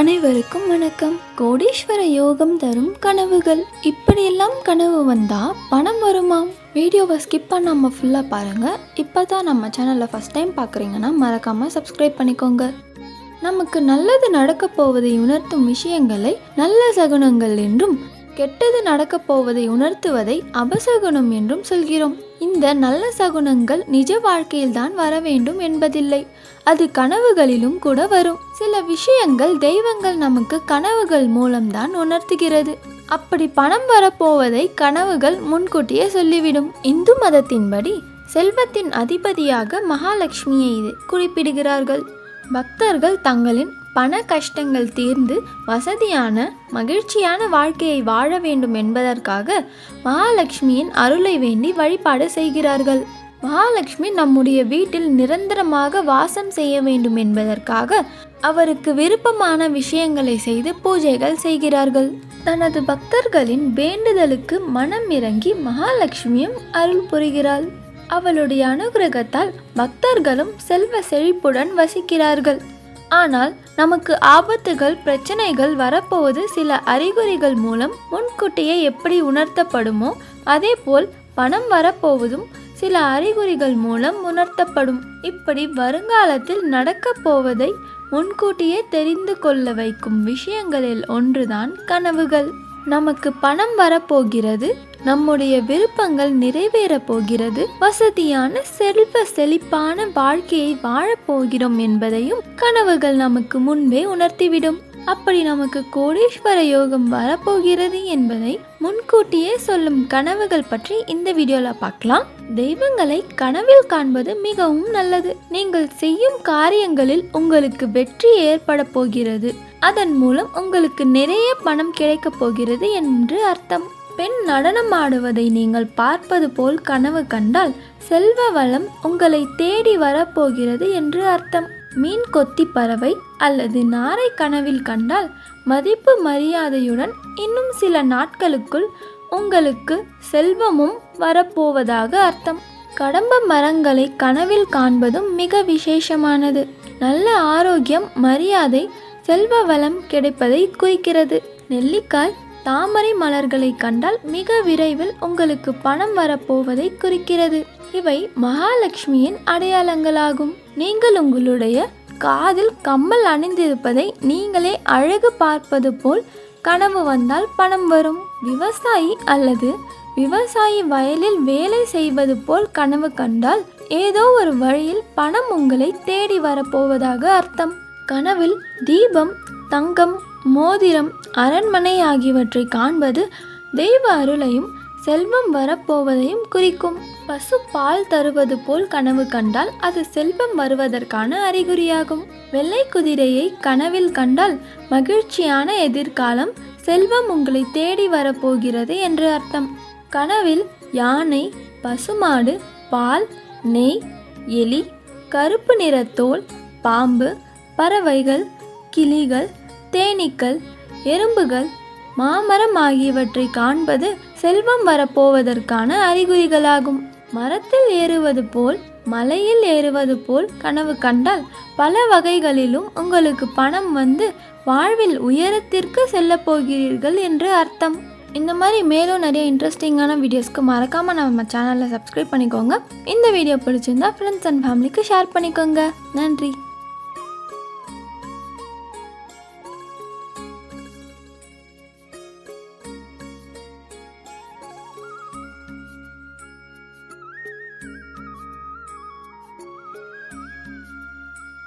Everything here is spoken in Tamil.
அனைவருக்கும் வணக்கம். கோடீஸ்வர யோகம் தரும் கனவுகள். இப்படியெல்லாம் கனவு வந்தா பணம் வருமாம் வீடியோவை ஸ்கிப் பண்ணாமல் ஃபுல்லாக பாருங்கள் இப்போ தான் நம்ம சேனலை ஃபஸ்ட் டைம் பார்க்குறீங்கன்னா மறக்காமல் சப்ஸ்கிரைப் பண்ணிக்கோங்க. நமக்கு நல்லது நடக்கப் போவதை உணர்த்தும் விஷயங்களை நல்ல சகுனங்கள் என்றும் கெட்டது நடக்கப் போவதை உணர்த்துவதை அபசகுனம் என்றும் சொல்கிறோம். இந்த நல்ல சகுனங்கள் நிஜ வாழ்க்கையில்தான் வர வேண்டும் என்பதில்லை. அது கனவுகளிலும் கூட வரும். சில விஷயங்கள் தெய்வங்கள் நமக்கு கனவுகள் மூலம்தான் உணர்த்துகிறது. அப்படி பணம் வரப்போவதை கனவுகள் முன்கூட்டியே சொல்லிவிடும். இந்து மதத்தின்படி செல்வத்தின் அதிபதியாக மகாலட்சுமியை இது குறிப்பிடுகிறார்கள். பக்தர்கள் தங்களின் பண கஷ்டங்கள் தீர்ந்து வசதியான மகிழ்ச்சியான வாழ்க்கையை வாழ வேண்டும் என்பதற்காக மகாலட்சுமியின் அருளை வேண்டி வழிபாடு செய்கிறார்கள். மகாலட்சுமி நம்முடைய வீட்டில் நிரந்தரமாக வாசம் செய்ய வேண்டும் என்பதற்காக அவருக்கு விருப்பமான விஷயங்களை செய்து பூஜைகள் செய்கிறார்கள். தனது பக்தர்களின் வேண்டுதலுக்கு மனம் இறங்கி மகாலட்சுமியும் அருள் புரிகிறாள். அவளுடைய அனுகிரகத்தால் பக்தர்களும் செல்வ செழிப்புடன் வசிக்கிறார்கள். ஆனால் நமக்கு ஆபத்துகள் பிரச்சனைகள் வரப்போவது சில அறிகுறிகள் மூலம் முன்கூட்டியே எப்படி உணர்த்தப்படுமோ அதேபோல் பணம் வரப்போவதும் சில அறிகுறிகள் மூலம் உணர்த்தப்படும். இப்படி வருங்காலத்தில் நடக்கப் போவதை முன்கூட்டியே தெரிந்து கொள்ள வைக்கும் விஷயங்களில் ஒன்றுதான் கனவுகள். நமக்கு பணம் வரப்போகிறது நம்முடைய விருப்பங்கள் நிறைவேறப் போகிறது வசதியான செல்வ செழிப்பான வாழ்க்கையை வாழப்போகிறோம் என்பதையும் கனவுகள் நமக்கு முன்பே உணர்த்திவிடும். அப்படி நமக்கு கோடீஸ்வர யோகம் வரப்போகிறது என்பதை முன்கூட்டியே சொல்லும் கனவுகள் பற்றி இந்த வீடியோல பார்க்கலாம். தெய்வங்களை கனவில் காண்பது மிகவும் நல்லது. நீங்கள் செய்யும் காரியங்களில் உங்களுக்கு வெற்றி ஏற்பட போகிறது. அதன் மூலம் உங்களுக்கு நிறைய பணம் கிடைக்கப் போகிறது என்று அர்த்தம். பெண் நடனம் ஆடுவதை நீங்கள் பார்ப்பது போல் கனவு கண்டால் செல்வ வளம் உங்களை தேடி வரப்போகிறது என்று அர்த்தம். மீன் கொத்தி பறவை அல்லது நாரை கனவில் கண்டால் மதிப்பு மரியாதையுடன் இன்னும் சில நாட்களுக்குள் உங்களுக்கு செல்வமும் வரப்போவதாக அர்த்தம். கடம்ப மரங்களை கனவில் காண்பதும் மிக விசேஷமானது. நல்ல ஆரோக்கியம் மரியாதை செல்வ வளம் கிடைப்பதை குறிக்கிறது. நெல்லிக்காய் தாமரை மலர்களை கண்டால் மிக விரைவில் உங்களுக்கு பணம் வரப்போவதை குறிக்கிறது. இவை மகாலட்சுமியின் அடையாளங்களாகும். நீங்கள் உங்களுடைய காதில் கம்மல் அணிந்திருப்பதை நீங்களே அழகு பார்ப்பது போல் கனவு வந்தால் பணம் வரும். விவசாயி அல்லது விவசாயி வயலில் வேலை செய்வது போல் கனவு கண்டால் ஏதோ ஒரு வழியில் பணம் உங்களை தேடி வரப்போவதாக அர்த்தம். கனவில் தீபம் தங்கம் மோதிரம் அரண்மனை ஆகியவற்றை காண்பது தெய்வ அருளையும் செல்வம் வரப்போவதையும் குறிக்கும். பசு பால் தருவது போல் கனவு கண்டால் அது செல்வம் வருவதற்கான அறிகுறியாகும். வெள்ளை குதிரையை கனவில் கண்டால் மகிழ்ச்சியான எதிர்காலம் செல்வம் உங்களை தேடி வரப்போகிறது என்று அர்த்தம். கனவில் யானை பசுமாடு பால் நெய் எலி கருப்பு நிற தோல் பாம்பு பறவைகள் கிளிகள் தேனீக்கள் எறும்புகள் மாமரம் ஆகியவற்றை காண்பது செல்வம் வரப்போவதற்கான அறிகுறிகளாகும். மரத்தில் ஏறுவது போல் மலையில் ஏறுவது போல் கனவு கண்டால் பல வகைகளிலும் உங்களுக்கு பணம் வந்து வாழ்வில் உயரத்திற்கு செல்ல போகிறீர்கள் என்று அர்த்தம். இந்த மாதிரி மேலும் நிறைய இன்ட்ரெஸ்டிங்கான வீடியோஸ்க்கு மறக்காமல் நம்ம சேனலை சப்ஸ்கிரைப் பண்ணிக்கோங்க. இந்த வீடியோ பிடிச்சிருந்தா ஃப்ரெண்ட்ஸ் அண்ட் ஃபேமிலிக்கு ஷேர் பண்ணிக்கோங்க. நன்றி.